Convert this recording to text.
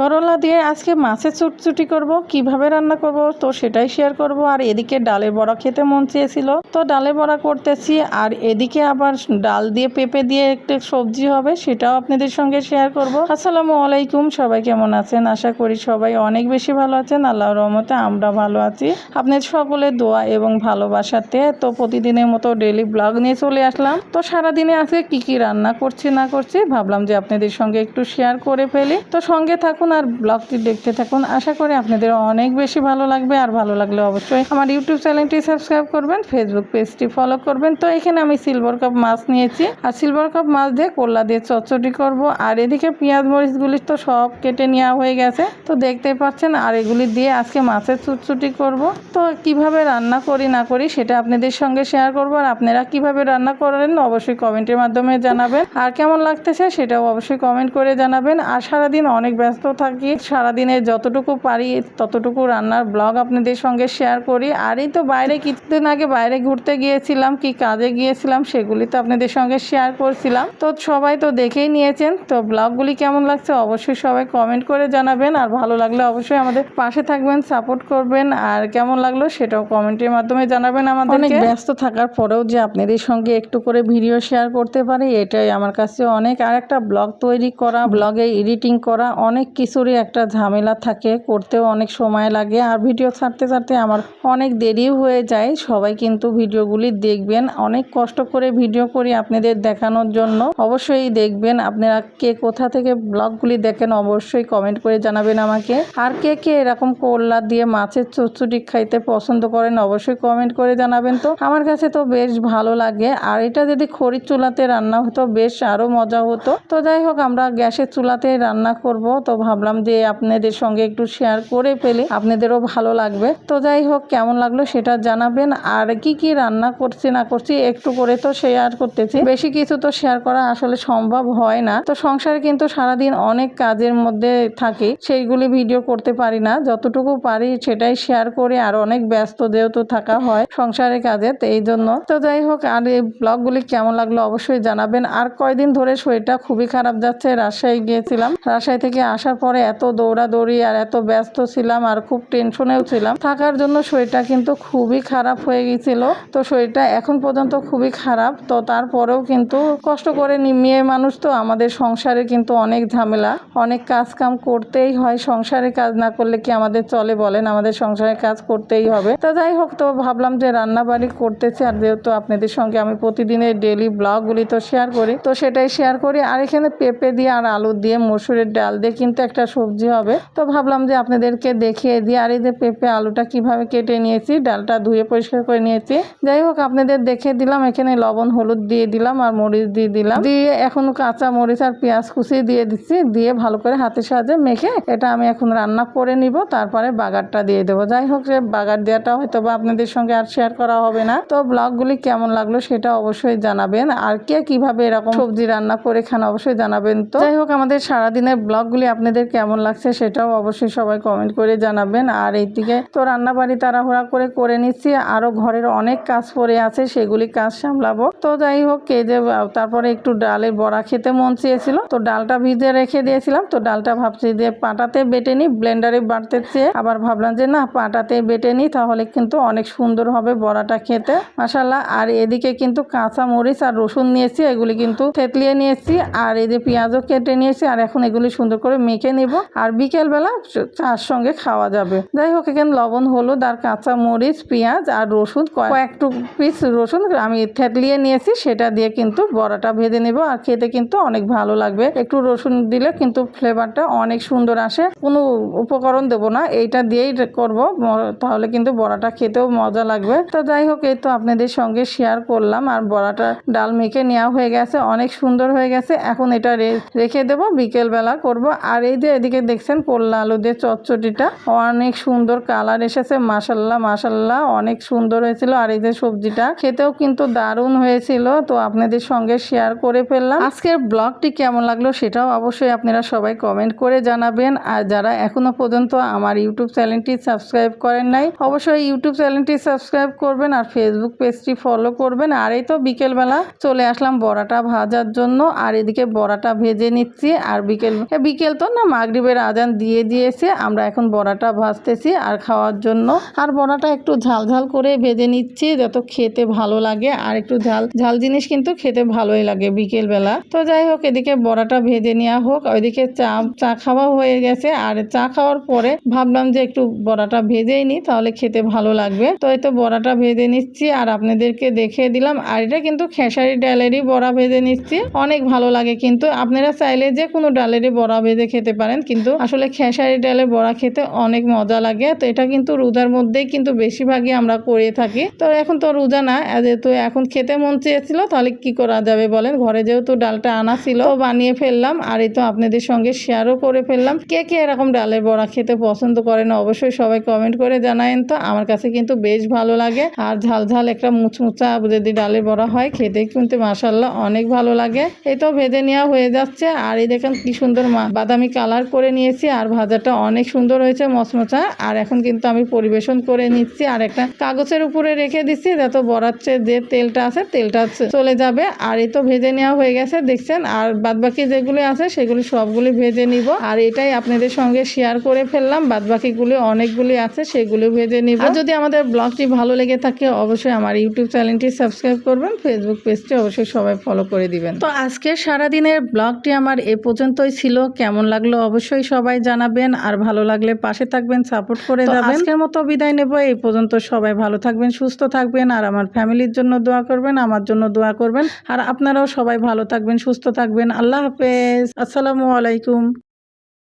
করলা দিয়ে আজকে মাছের চুটচুটি করব, কীভাবে রান্না করব তো সেটাই শেয়ার করব। আর এদিকে ডালের বড়া খেতে মন চেয়েছিল। তো ডালের বড়া করতেছি, আর এদিকে আবার ডাল দিয়ে পেঁপে দিয়ে একটা সবজি হবে, সেটাও আপনাদের সঙ্গে শেয়ার করব। আসসালামু আলাইকুম, সবাই কেমন আছেন? আশা করি সবাই অনেক বেশি ভালো আছেন। আল্লাহর রহমতে আমরা ভালো আছি। আপনাদের সকলের দোয়া এবং ভালোবাসাতে তো প্রতিদিনের মতো ডেলি ব্লগ নিয়ে চলে আসলাম। তো সারাদিনে আজকে কি কি রান্না করছি না করছি ভাবলাম যে আপনাদের সঙ্গে একটু শেয়ার করে ফেলি। তো সঙ্গে থাকুন আর ব্লগটি দেখতে থাকুন। আশা করি আপনাদের অনেক বেশি ভালো লাগবে আর ভালো লাগলে অবশ্যই আমার ইউটিউব চ্যানেলটি সাবস্ক্রাইব করবেন ফেসবুক পেজটি ফলো করবেন। তো এখানে আমি সিলভার কাপ মাছ নিয়েছি। আর সিলভার কাপ মাছ দিয়ে কোল্লা দিয়ে চচ্চড়ি করব। আর এদিকে পেঁয়াজ মরিচগুলি তো সব কেটে নেওয়া হয়ে গেছে। তো দেখতে পাচ্ছেন, আর এগুলি দিয়ে আজকে মাছের চুটচুটি করব। তো কীভাবে রান্না করি না করি সেটা আপনাদের সঙ্গে শেয়ার করব। আর আপনারা কীভাবে রান্না করেন অবশ্যই কমেন্টের মাধ্যমে জানাবেন। আর কেমন লাগতেছে সেটাও অবশ্যই কমেন্ট করে জানাবেন। আর সারাদিন অনেক ব্যস্ত থাকি সারাদিনে যতটুকু পারি, ততটুকু রান্নার ব্লগ আপনাদের সঙ্গে শেয়ার করি। আর এই তো বাইরে কিছুদিন আগে বাইরে ঘুরতে গিয়েছিলাম, কি কাজে গিয়েছিলাম সেগুলি তো আপনাদের সঙ্গে শেয়ার করছিলাম। তো সবাই তো দেখেই নিয়েছেন, তো ব্লগগুলি কেমন লাগছে অবশ্যই সবাই কমেন্ট করে জানাবেন। আর ভালো লাগলে অবশ্যই আমাদের পাশে থাকবেন সাপোর্ট করবেন। আর কেমন লাগল সেটাও কমেন্টের মাধ্যমে জানাবেন আমাদের অনেক ব্যস্ত থাকার পরেও যে আপনাদের সঙ্গে একটু করে ভিডিও শেয়ার করতে পারি, এটাই আমার কাছে অনেক। আর একটা ব্লগ তৈরি করা, ব্লগে এডিটিং করা, অনেক কিছুরই একটা ঝামেলা থাকে, করতেও অনেক সময় লাগে। আর ভিডিও ছাড়তে ছাড়তে আমার অনেক দেরিও হয়ে যায়। সবাই কিন্তু ভিডিওগুলি দেখবেন। অনেক কষ্ট করে ভিডিও করি আপনাদের দেখানোর জন্য। অবশ্যই দেখবেন আপনারা কে কোথা থেকে ব্লগগুলি দেখেন অবশ্যই কমেন্ট করে জানাবেন আমাকে। আর কে কে এরকম করলা দিয়ে মাছের চচ্চড়ি খাইতে পছন্দ করেন অবশ্যই কমেন্ট করে জানাবেন তো। আমার কাছে তো বেশ ভালো লাগে। আর এটা যদি খড়ির চুলাতে রান্না হতো, বেশ আরও মজা হতো। তো যাই হোক, আমরা গ্যাসের চুলাতে রান্না করব। তো ভাবলাম যে আপনাদের সঙ্গে একটু শেয়ার করে ফেলি। আপনাদেরও ভালো লাগবে। তো যাই হোক, কেমন লাগল সেটা জানাবেন। আর কি কি রান্না করছি, না করছি, একটু করে তো শেয়ার করতেছি। বেশি কিছু তো শেয়ার করা আসলে সম্ভব হয় না। তো সংসারে কিন্তু সারাদিন অনেক কাজের মধ্যে থাকি। সেইগুলি ভিডিও করতে পারি না। যতটুকু পারি সেটাই শেয়ার করে। আর অনেক ব্যস্ত যেহেতু থাকা হয় সংসারের কাজে, তো এই জন্য। তো যাই হোক, আর এই ব্লগগুলি কেমন লাগল অবশ্যই জানাবেন। আর কয়দিন ধরে শরীরটা খুবই খারাপ যাচ্ছে, রাজশাহী গিয়েছিলাম। রাজশাহী থেকে আসার পরে এত দৌড়াদৌড়ি আর এত ব্যস্ত ছিলাম আর খুব টেনশনেও ছিলাম। থাকার জন্য শরীরটা কিন্তু খুবই খারাপ হয়ে গিয়েছিল। তো শরীরটা এখন পর্যন্ত খুবই খারাপ। তো তারপরেও কিন্তু কষ্ট করে নিমিয়ে মানুষ তো আমাদের সংসারে কিন্তু অনেক ঝামেলা। অনেক কাজ কাম করতেই হয়। সংসারে কাজ না করলে কি আমাদের চলে বলেন? আমাদের সংসারে কাজ করতেই হবে। তো যাই হোক, তো ভাবলাম যে রান্না বাড়ি করতেছি আর যেহেতু আপনাদের সঙ্গে আমি প্রতিদিনের ডেলি ব্লগগুলি তো শেয়ার করি, তো সেটাই শেয়ার করি। আর এখানে পেঁপে দিয়ে আর আলু দিয়ে মসুরের ডাল দিয়ে কিন্তু একটা সবজি হবে। তো ভাবলাম যে আপনাদেরকে দেখিয়ে দিই, আর এই যে পেঁপে আলুটা কীভাবে কেটে নিয়েছি, ডালটা ধুয়ে পরিষ্কার করে নিয়েছি। যাই হোক, আপনাদের দেখে দিলাম, এখানে লবণ, হলুদ দিয়ে দিলাম আর মরিচ দিয়ে দিলাম। দিয়ে এখন কাঁচা মরিচ আর পেঁয়াজ কুচি দিয়ে দিচ্ছি, দিয়ে ভালো করে হাতের সাহায্যে মেখে এটা আমি এখন রান্না করে নিব, তারপরে বাগারটা দিয়ে দেবো। যাই হোক, যে বাগার দেওয়াটা হয়তো বা আপনাদের সঙ্গে আর শেয়ার করা হবে না। তো ব্লগগুলি কেমন লাগল সেটা অবশ্যই জানাবেন, আর কে কীভাবে এরকম সবজি রান্না করে খান অবশ্যই জানাবেন। তো যাই হোক, আমাদের সারাদিনের ব্লগগুলি আপনাদের কেমন লাগছে সেটাও অবশ্যই সবাই কমেন্ট করে জানাবেন। আর এইদিকে তো রান্না বাড়ি তাড়াহুড়া করে করে নিচ্ছি আরও ঘরের অনেক কাজ পড়ে আছে, সেগুলি কাজ সামলাবো। তো যাই হোক কে যে তারপরে একটু ডালের বড়া খেতে মন চেয়েছিল, তো ডালটা ভিজে রেখে দিয়েছিলাম, তো ডালটা ভাবছি যে পাটাতে বেটে নিই ব্লেন্ডারে বাটতে চেয়ে আবার ভাবলাম যে না, পাটাতে বেটে নিই, তাহলে কিন্তু অনেক সুন্দর হবে বড়াটা খেতে। মাসাল্লাহ আর এদিকে কিন্তু কাঁচা মরিচ আর রসুন নিয়েছি, এগুলি কিন্তু থেতলিয়ে নিয়েছি, আর এই যে পেঁয়াজও কেটে নিয়েছি, আর এখন এগুলি সুন্দর করে মেখে নিব আর বিকেলবেলা চার সঙ্গে খাওয়া যাবে। যাই হোক, এখানে লবণ, হলুদ আর কাঁচা মরিচ, পেঁয়াজ আর রসুন কয়- কয়েকটু পিস রসুন আমি থেতলিয়ে নিয়েছি, সেটা দিয়ে কিন্তু বড়াটা ভেজে নেব আর খেতে কিন্তু অনেক ভালো লাগবে। একটু রসুন দিলে কিন্তু ফ্লেভারটা অনেক সুন্দর আসে। কোনো উপকরণ দেবো না, এইটা দিয়েই করব তাহলে কিন্তু বড়াটা খেতেও মজা লাগবে। তো যাই হোক, এই তো আপনাদের সঙ্গে শেয়ার করলাম আর বড়াটা ডাল মেখে নেওয়া হয়ে গেছে, অনেক সুন্দর হয়ে গেছে। এখন এটা রেখে দেবো, বিকেলবেলা করব। আর এই যে এদিকে দেখছেন করলা আলু দিয়ে চচ্চটিটা অনেক সুন্দর কালার এসেছে মাসাল্লাহ মাসাল্লাহ অনেক সুন্দর হয়েছিল। আর এই যে সবজিটা, খেতেও কিন্তু দারুণ হয়েছিল। তো আপনাদের সঙ্গে শেয়ার করে ফেললাম। আজকের ব্লগটি কেমন লাগল সেটাও অবশ্যই আপনারা সবাই কমেন্ট করে জানাবেন। আর যারা এখনও পর্যন্ত আমার ইউটিউব চ্যানেলটি সাবস্ক্রাইব করেন নাই, অবশ্যই ইউটিউব চ্যানেলটি সাবস্ক্রাইব করবেন আর ফেসবুক পেজটি ফলো করবেন। আর এই তো বিকেলবেলা চলে আসলাম বড়াটা ভাজার জন্য। আর এদিকে বড়াটা ভেজে নিচ্ছি। আর বিকেল বিকেল তো না মাগরিবের আজান দিয়ে দিয়েছে। আমরা এখন বড়াটা ভাজতেছি আর খাওয়ার জন্য। আর বড়াটা একটু ঝাল ঝাল করে ভেজে নিচ্ছি, যত খেতে ভালো লাগে। আর একটু ঝাল ঝাল জিনিস কিন্তু খেতে ভালোই লাগে বিকেল বেলা তো যাই হোক, এদিকে বড়াটা ভেজে নেওয়া হোক। ওইদিকে চা চা খাওয়া হয়ে গেছে। আর চা খাওয়ার পরে ভাবলাম যে একটু বড়াটা ভেজেই নিই, তাহলে খেতে ভালো লাগবে। তো এই তো বড়াটা ভেজে নিচ্ছি। আর আপনাদেরকে দেখিয়ে দিলাম। আর এটা কিন্তু খেসারি ডালেরই বড়া ভেজে নিচ্ছি। অনেক ভালো লাগে কিন্তু। আপনারা চাইলে যে কোনো ডালেরই বড়া ভেজে খেতে পারেন, কিন্তু আসলে খেসারি ডালের বড়া খেতে অনেক মজা লাগে। তো এটা কিন্তু রোজার মধ্যেই কিন্তু বেশিরভাগই আমরা করে থাকি। তো এখন তো রোজা না যেহেতু এখন খেতে মন চেয়েছিল, তাহলে কি করা যাবে বলেন? ঘরে যেহেতু ডালটা আনা ছিল বানিয়ে ফেললাম, আর এই তো আপনাদের সঙ্গে শেয়ারও করে ফেললাম। কে কে এরকম ডালের বড়া খেতে পছন্দ করেন, অবশ্যই সবাই কমেন্ট করে জানায়েন। তো আমার কাছে কিন্তু বেশ ভালো লাগে, আর ঝাল ঝাল একটা মুচমুচা যদি ডালের বড়া হয়, খেতে কিন্তু মাসাল্লাহ অনেক ভালো লাগে। এই তো ভেজে নেওয়া হয়ে যাচ্ছে, আর এই দেখেন কি সুন্দর বাদামি কালার করে নিয়েছি আর ভাজাটা অনেক সুন্দর হয়েছে মচমচা। আর এখন কিন্তু আমি পরিবেশন করে নিচ্ছি আর একটা কাগজের উপরে রেখে দিচ্ছি যাতে বড়াচ্ছে যে তেলটা আছে, তেলটা চলে যাবে। আর এই তো ভেজে নেওয়া হয়ে গেছে, দেখছেন? আর বাদবাকি যেগুলো আছে সেগুলি সবগুলি ভেজে নিব। আর এটাই আপনাদের সঙ্গে শেয়ার করে ফেললাম। বাদবাকিগুলি অনেকগুলি আছে, সেগুলো ভেজে নিব। আর যদি আমাদের ব্লগটি ভালো লেগে থাকে, অবশ্যই আমার ইউটিউব চ্যানেলটি সাবস্ক্রাইব করবেন। ফেসবুক পেজটি অবশ্যই সবাই ফলো করে দিবেন। তো আজকে সারাদিনের ব্লগটি আমার এ পর্যন্তই ছিল। কেমন লাগল অবশ্যই সবাই জানাবেন। আর ভালো লাগলে পাশে থাকবেন সাপোর্ট করে যাবেন। আজকের মতো বিদায় নেব। এই পর্যন্ত সবাই ভালো থাকবেন সুস্থ থাকবেন আর আমার ফ্যামিলির জন্য দোয়া করবেন আমার জন্য দোয়া করবেন। আর আপনারাও সবাই ভালো থাকবেন সুস্থ থাকবেন। আল্লাহ হাফেজ। আসসালামু আলাইকুম।